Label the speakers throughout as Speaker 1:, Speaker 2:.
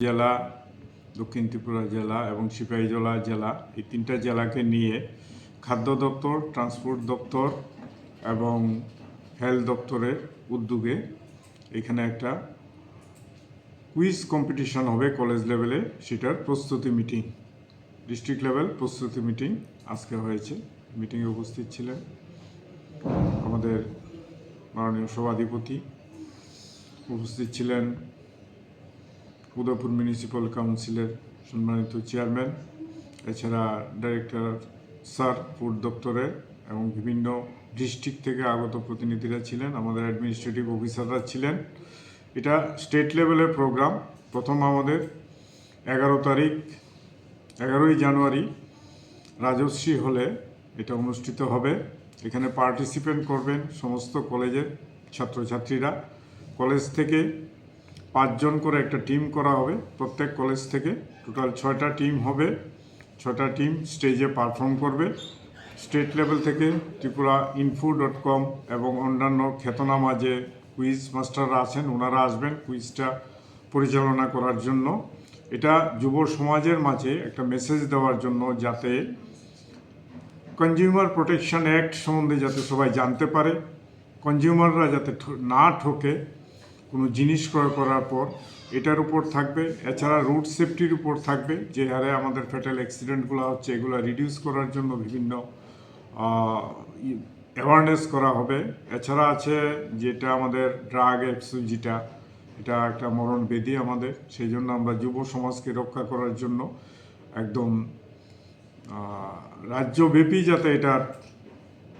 Speaker 1: জেলা, দক্ষিণ ত্রিপুরা জেলা এবং সিপাহীজলা জেলা, এই তিনটা জেলাকে নিয়ে খাদ্য দপ্তর, ট্রান্সপোর্ট দপ্তর এবং হেলথ দপ্তরের উদ্যোগে এখানে একটা কুইজ কম্পিটিশন হবে কলেজ লেভেলে। সেটার প্রস্তুতি মিটিং, ডিস্ট্রিক্ট লেভেল প্রস্তুতি মিটিং আজকে হয়েছে। মিটিংয়ে উপস্থিত ছিলেন আমাদের মাননীয় সভাধিপতি। উপস্থিত ছিলেন উদয়পুর মিউনিসিপ্যাল কাউন্সিলের সম্মানিত চেয়ারম্যান এছাড়া ডাইরেক্টর স্যার ফুড দপ্তরের এবং বিভিন্ন ডিস্ট্রিক্ট থেকে আগত প্রতিনিধিরা ছিলেন, আমাদের অ্যাডমিনিস্ট্রেটিভ অফিসাররা ছিলেন। এটা স্টেট লেভেলের প্রোগ্রাম প্রথম আমাদের এগারো তারিখ, এগারোই জানুয়ারি রাজশ্রী হলে এটা অনুষ্ঠিত হবে। এখানে পার্টিসিপেন্ট করবেন সমস্ত কলেজের ছাত্রছাত্রীরা। কলেজ থেকে পাঁচজন করে একটা টিম করা হবে, প্রত্যেক কলেজ থেকে। টোটাল ছয়টা টিম হবে ছটা টিম স্টেজে পারফর্ম করবে। স্টেট লেভেল থেকে ত্রিপুরা ইনফো ডট কম এবং অন্যান্য খ্যাতনামা যে কুইজ মাস্টাররা আছেন, ওনারা আসবেন কুইজটা পরিচালনা করার জন্য। এটা যুব সমাজের মাঝে একটা মেসেজ দেওয়ার জন্য যাতে কনজিউমার প্রোটেকশন অ্যাক্ট সম্বন্ধে যাতে সবাই জানতে পারে। কনজিউমাররা যাতে না ঠকে কোনো জিনিস ক্রয় করার পর এটার উপর থাকবে, এছাড়া রুট সেফটির উপর থাকবে, যে হারে আমাদের ফ্যাটাল অ্যাক্সিডেন্টগুলো হচ্ছে, এগুলো রিডিউস করার জন্য বিভিন্ন অ্যাওয়ারনেস করা হবে। এছাড়া আছে যেটা আমাদের ড্রাগ যেটা এটা একটা মরণ বেদি আমাদের সেই জন্য আমরা যুব সমাজকে রক্ষা করার জন্য একদম রাজ্যব্যাপী যাতে এটার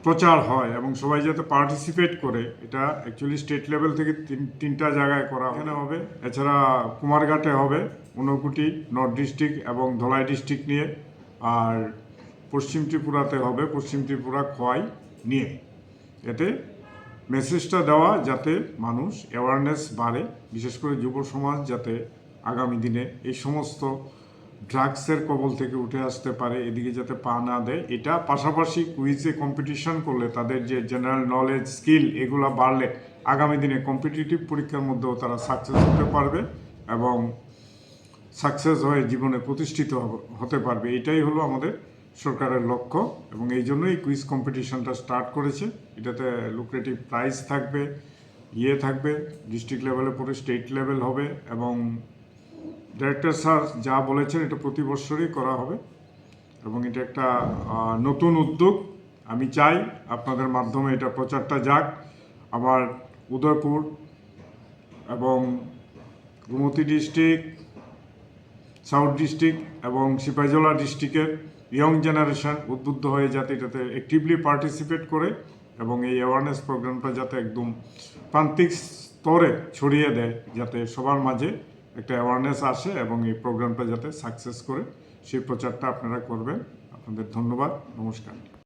Speaker 1: প্রচার হয় এবং সবাই যাতে পার্টিসিপেট করে, এটা অ্যাকচুয়ালি স্টেট লেভেল থেকে তিন, তিনটা জায়গায় করা এখানে হবে। এছাড়া কুমারঘাটে হবে, ঊনকুটি নর্থ ডিস্ট্রিক্ট এবং ধলাই ডিস্ট্রিক্ট নিয়ে। আর পশ্চিম ত্রিপুরাতে হবে, পশ্চিম ত্রিপুরা খোয়াই নিয়ে। এতে মেসেজটা দেওয়া যাতে মানুষ অ্যাওয়ারনেস বাড়ে, বিশেষ করে যুব সমাজ যাতে আগামী দিনে এই সমস্ত ড্রাগসের কবল থেকে উঠে আসতে পারে, এদিকে যাতে পা না দেয়। এটা পাশাপাশি কুইজে কম্পিটিশন করলে তাদের যে জেনারেল নলেজ স্কিল এগুলো বাড়লে আগামী দিনে কম্পিটিটিভ পরীক্ষার মধ্যেও তারা সাকসেস হতে পারবে এবং সাকসেস হয়ে জীবনে প্রতিষ্ঠিত হতে পারবে। এটাই হলো আমাদের সরকারের লক্ষ্য এবং এই জন্যই কুইজ কম্পিটিশনটা স্টার্ট করেছে। এটাতে লুক্রেটিভ প্রাইজ থাকবে ইয়ে থাকবে ডিস্ট্রিক্ট লেভেলে পরে স্টেট লেভেল হবে এবং ডাইরেক্টর স্যার যা বলেছেন এটা প্রতি বছরই করা হবে এবং এটা একটা নতুন উদ্যোগ। আমি চাই আপনাদের মাধ্যমে এটা প্রচারটা যাক। আমার উদয়পুর এবং গোমতী ডিস্ট্রিক্ট, সাউথ ডিস্ট্রিক্ট এবং সিপাহীজলা ডিস্ট্রিক্টের ইয়ং জেনারেশন উদ্বুদ্ধ হয়ে যাতে এটাতে অ্যাক্টিভলি পার্টিসিপেট করে এবং এই অ্যাওয়ারনেস প্রোগ্রামটা যাতে একদম প্রান্তিক স্তরে ছড়িয়ে দেয়, যাতে সবার মাঝে একটা অ্যাওয়ারনেস আসে এবং এই প্রোগ্রামটা যাতে সাকসেস করে, সেই প্রচারটা আপনারা করবেন। আপনাদের ধন্যবাদ, নমস্কার।